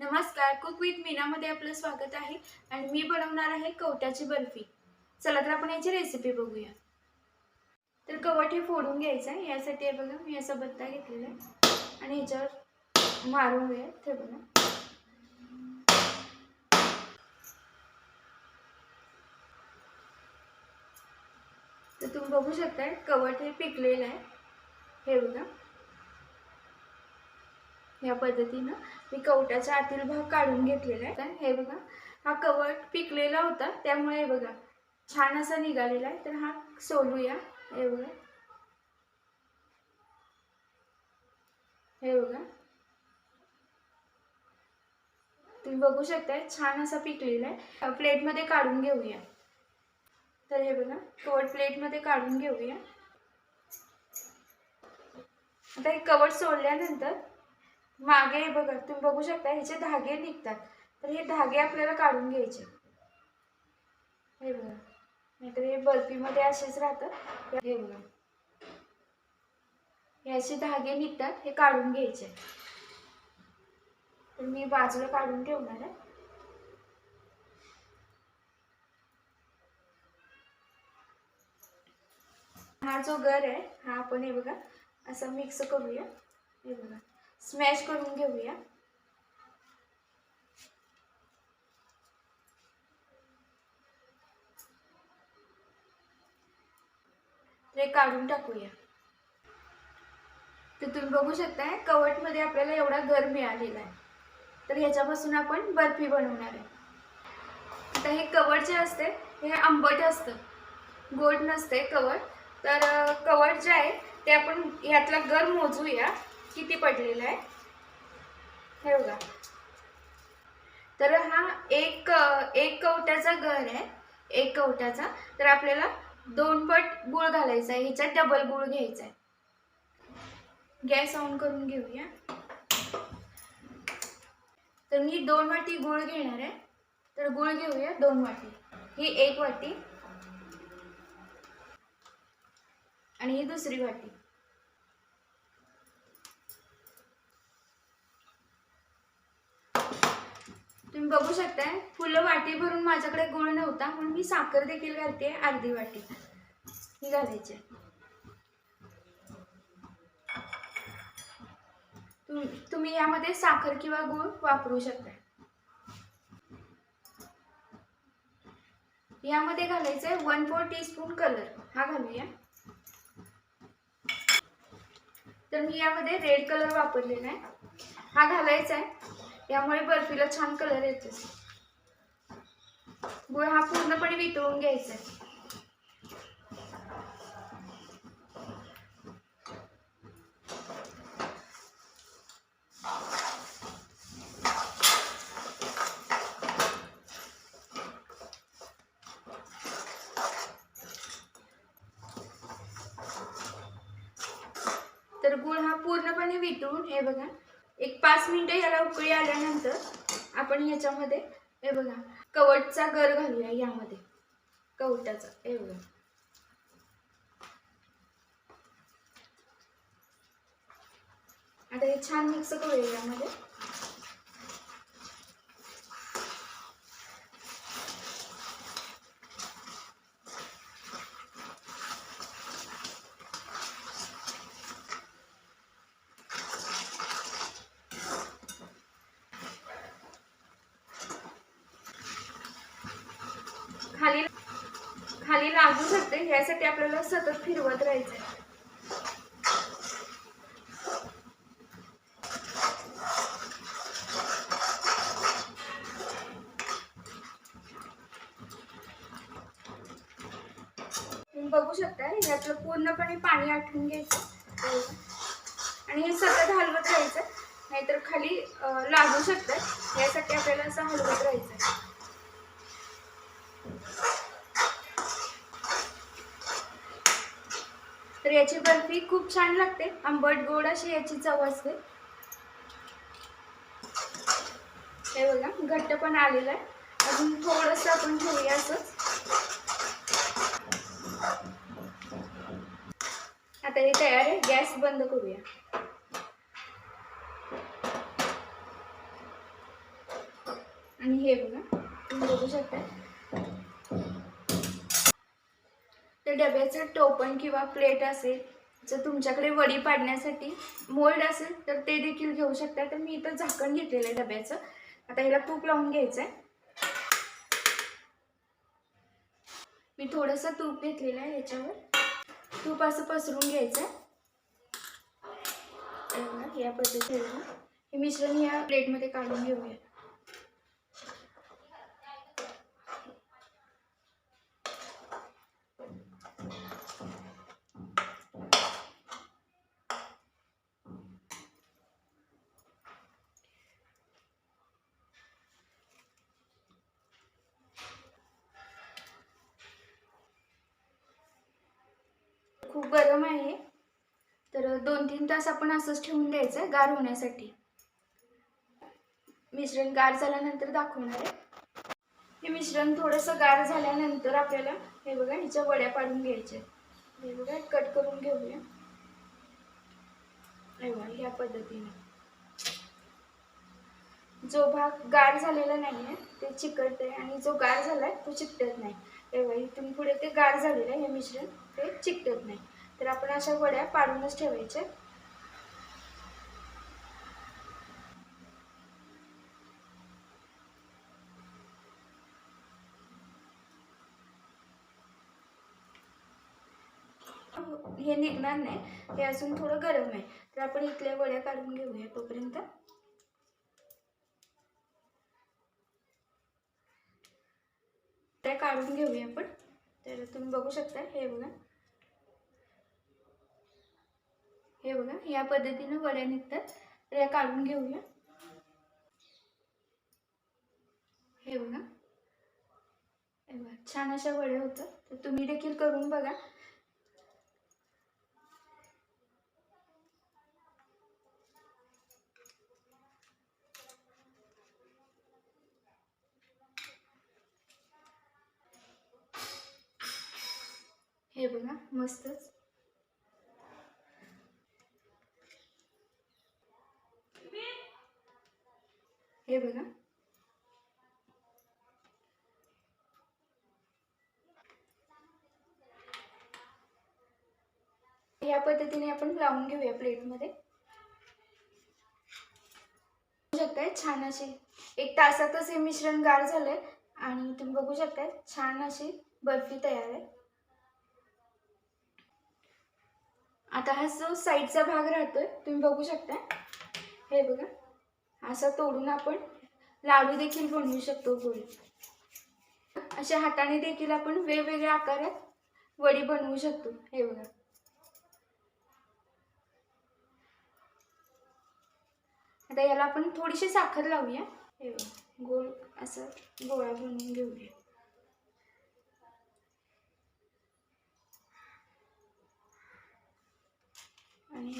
नमस्कार cook with मीनामध्ये आपलं स्वागत आहे आणि मी बनवणार आहे कवट्याची बर्फी. चला तर आपण याची रेसिपी बघूया. तर कवट हे फोडून घ्यायचं आहे यासाठी हे बघा मी असा बत्ता घेतलेला आहे. आणि ह्याच्यावर मारून घेऊया ते बघा. तर तुम्ही बघू शकताय कवट हे पिकलेलं आहे. हे बघा. या पद्धतीनं मी कवटाचा आतील भाग काढून घेतलेला आहे. तर हे बघा हा कवट पिकलेला होता त्यामुळे हे बघा छान असा निघालेला आहे. तर हा सोलूया. हे बघा. हे बघा. तुम्ही बघू शकताय छान असा पिकलेला आहे. प्लेटमध्ये काढून घेऊया. तर हे बघा कवट प्लेटमध्ये काढून घेऊया. आता हे कवट सोडल्यानंतर मागे बघा तुम्ही बघू शकता ह्याचे धागे निघतात. तर हे धागे आपल्याला काढून घ्यायचे. हे बघा नाहीतर हे बर्फीमध्ये असेच राहतात हे बघा. हे असे धागे निघतात हे काढून घ्यायचे. तर मी बाजूला काढून ठेवणार आहे. हा जो गर आहे हा आपण हे बघा असा मिक्स करूया. हे बघा. स्मॅश करून घेऊया. ते काढून टाकूया. तर तुम्ही बघू शकताय कवटमध्ये आपल्याला एवढा गर मिळालेला आहे. तर ह्याच्यापासून आपण बर्फी बनवणार आहे. आता हे कवट जे असते हे आंबट असतं. गोड नसते कवट. तर कवट जे आहे ते आपण ह्यातला गर मोजूया. किती पडलेला आहे? हे बघा. तर हा एक एक कवट्याचा घर आहे. एक कवट्याचा. तर आपल्याला दोन पट गुळ घालायचा आहे. ह्याच्यात डबल गुळ घ्यायचा आहे. गॅस ऑन करून घेऊया. तर मी दोन वाटी गुळ घेणार आहे. तर गुळ घेऊया दोन वाटी. ही एक वाटी. आणि ही दुसरी वाटी. तुम्ही बघू शकताय फुलं वाटी भरून माझ्याकडे गुळ नव्हता म्हणून मी साखर देखील घालते अर्धी वाटी. ही घालायची. तुम्ही यामध्ये साखर किंवा गुळ वापरू शकता यामध्ये घालायचंय वन फोर टीस्पून कलर हा घालूया. तर मी यामध्ये रेड कलर वापरलेला आहे. हा घालायचा आहे. यामुळे बर्फीला छान कलर येतो गुळ हा पूर्णपणे वितळून घ्यायचा तर गुळ हा पूर्णपणे वितळून हे बघा. एक पाच मिनिटं याला उकळी आल्यानंतर आपण ह्याच्यामध्ये हे बघा कवटचा गर घालूया यामध्ये. कवटाचा हे बघा. आता हे छान मिक्स करूया यामध्ये खाली खाली लागू शकते यासाठी आपल्याला सतत फिरवत राहायचं बघू शकता ह्यातलं पूर्णपणे पाणी आठवून घ्यायचं. आणि हे सतत हलवत राहायचं नाहीतर खाली लागू शकतं यासाठी आपल्याला असं हलवत राहायचं तर याची बर्फी खूप छान लागते. आंबट गोड अशी याची चव असते. हे बघा घट्ट पण आलेलं आहे. अजून थोडस आपण ठेवूया असंच. आता हे तयार आहे. गॅस बंद करूया. आणि हे बघा तुम्ही बघू शकता. त्या डब्याचं टोपण किंवा प्लेट असेल जर तुमच्याकडे वडी पाडण्यासाठी मोल्ड असेल तर ते देखील घेऊ शकता. तर मी इथं झाकण घेतलेलं आहे डब्याचं. आता ह्याला तूप लावून घ्यायचं आहे मी थोडंसं तूप घेतलेलं आहे ह्याच्यावर तूप असं पसरून घ्यायचं आहे या पद्धतीने हे मिश्रण या प्लेटमध्ये काढून घेऊया. खूप गरम आहे. तर दोन तीन तास आपण असंच ठेवून द्यायचं गार होण्यासाठी. मिश्रण गार झाल्यानंतर दाखवणार आहे. हे मिश्रण थोडंसं गार झाल्यानंतर आपल्याला हे बघा ह्याच्या वड्या पाडून घ्यायच्या आहेत. हे बघा कट करून घेऊया. या पद्धतीने. जो भाग गार झालेला नाही आहे ते चिकटत आहे आणि जो गार झाला आहे तो चिकटत नाही. तेव्हा इथून पुढे ते गार झालेलं आहे हे मिश्रण ते चिकटत नाही. तर आपण अशा वड्या पाडूनच ठेवायच्या. हे निघणार नाही. हे अजून थोडं गरम आहे. तर आपण इथल्या वड्या काढून घेऊया तोपर्यंत. त्या काढून घेऊया आपण. तर तुम्ही बघू शकता हे बघा. हे बघा या पद्धतीनं वड्या निघतात. तर या काढून घेऊया. हे बघा. हे बघा छान अशा वड्या होतात. तर तुम्ही देखील करून बघा. हे बघा मस्तच. हे बघा. या पद्धतीने आपण लावून घेऊया प्लेटमध्ये शकताय छान अशी एक तासातच हे मिश्रण गार झालंय आणि तुम्ही बघू शकताय छान अशी बर्फी तयार आहे. आता हा जो साईडचा भाग राहतोय तुम्ही बघू शकता हे बघा. असा तोडून आपण लाडू देखील बनवू शकतो गोल अशा हाताने देखील आपण वेगवेगळ्या आकारात वडी बनवू शकतो. हे बघा. आता याला आपण थोडीशी साखर लावूया. हे बघा. गोल असं गोळा बनवून घेऊया. आणि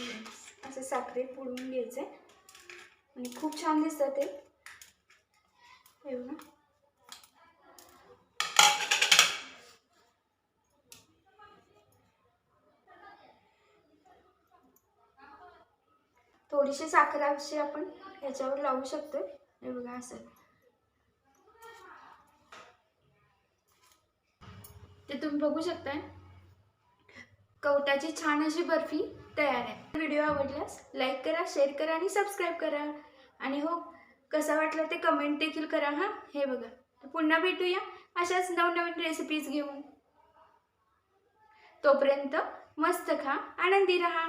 असं साखरेत बुडवून घ्यायचं आहे आणि खूप छान दिसतं ते. हे बघा. थोडीशी साखर अशी आपण ह्याच्यावर लावू शकतो हे बघा असं. ते तुम्ही बघू शकताय. कवटाची छान अशी बर्फी तयार आहे. व्हिडिओ आवडल्यास लाईक करा शेअर करा आणि सबस्क्राईब करा. आणि हो कसा वाटला ते कमेंट देखील करा हां? हे बघा. पुन्हा भेटूया अशाच नवनवीन रेसिपीज घेऊन. तोपर्यंत मस्त खा आनंदी रहा.